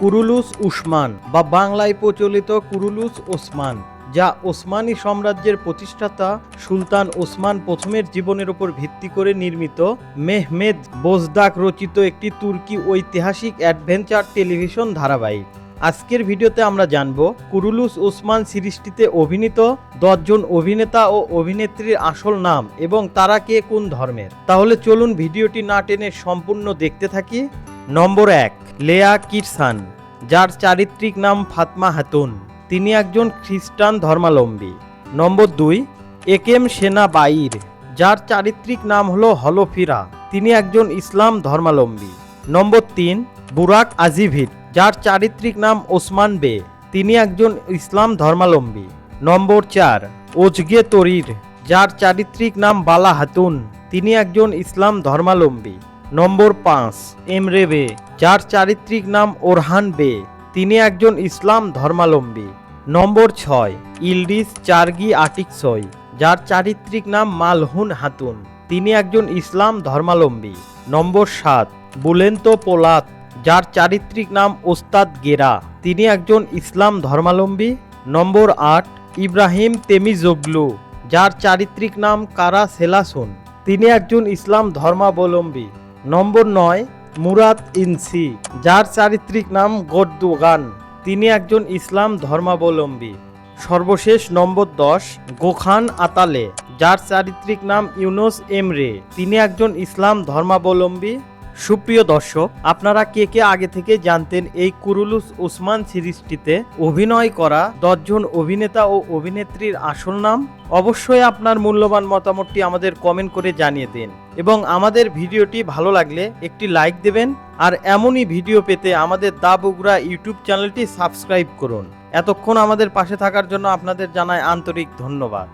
Kurulus Usman বা বাংলায় প্রচলিত কুরুলুস ওসমান, যা ওসমানী সাম্রাজ্যের প্রতিষ্ঠাতা সুলতান ওসমান প্রথমের জীবনের উপর ভিত্তি করে নির্মিত মেহমেদ বোজদাক রচিত একটি তুর্কি ঐতিহাসিক অ্যাডভেঞ্চার টেলিভিশন ধারাবাহিক। আজকের ভিডিওতে আমরা জানব কুরুলুস ওসমান সিরিজটিতে অভিনীত দশজন অভিনেতা ও অভিনেত্রীর আসল নাম এবং তারা কে কোন ধর্মের। তাহলে চলুন ভিডিওটি না টেনে সম্পূর্ণ দেখতে থাকি। নম্বর এক লেয়া কিরসান, যার চারিত্রিক নাম ফাতমা হাতুন। তিনি একজন খ্রিস্টান ধর্মালম্বী। নম্বর দুই একেম সেনা বাইর, যার চারিত্রিক নাম হলো হলফিরা। তিনি একজন ইসলাম ধর্মাবলম্বী নম্বর তিন, বুরাক আজিভির, যার চারিত্রিক নাম ওসমান বে। তিনি একজন ইসলাম ধর্মালম্বী। নম্বর চার, ওজগে তরির, যার চারিত্রিক নাম বালা হাতুন। তিনি একজন ইসলাম ধর্মাবলম্বী নম্বর পাঁচ, এমরে বে, যার চারিত্রিক নাম ওরহান বে, তিনি একজন ইসলাম ধর্মালম্বী। নম্বর ছয় ইলডিস চার্গি আটিকসই যার চারিত্রিক নাম মালহুন হাতুন, তিনি একজন ইসলাম ধর্মাবলম্বী নম্বর সাত, বুলেন্ত পোলাত, যার চারিত্রিক নাম ওস্তাদ গেরা, তিনি একজন ইসলাম ধর্মালম্বী। নম্বর আট, ইব্রাহিম তেমিজোগলু, যার চারিত্রিক নাম কারা সেলাসুন, তিনি একজন ইসলাম ধর্মাবলম্বী। নম্বর নয়, মুরাদ ইনসি, যার চারিত্রিক নাম গদ্দুগান। তিনি একজন ইসলাম ধর্মাবলম্বী। সর্বশেষ নম্বর দশ, গোখান আতালে, যার চারিত্রিক নাম ইউনুস এমরে। তিনি একজন ইসলাম ধর্মাবলম্বী। সুপ্রিয় দর্শক, আপনারা কে কে আগে থেকে জানতেন এই কুরুলুস ওসমান সিরিজটিতে অভিনয় করা দশজন অভিনেতা ও অভিনেত্রীর আসল নাম? অবশ্যই আপনার মূল্যবান মতামতটি আমাদের কমেন্ট করে জানিয়ে দিন। এবং আমাদের ভিডিওটি ভালো লাগলে একটি লাইক দেবেন, আর এমনই ভিডিও পেতে আমাদের দা বগুড়া ইউটিউব চ্যানেলটি সাবস্ক্রাইব করুন। এতক্ষণ আমাদের পাশে থাকার জন্য আপনাদের জানায় আন্তরিক ধন্যবাদ।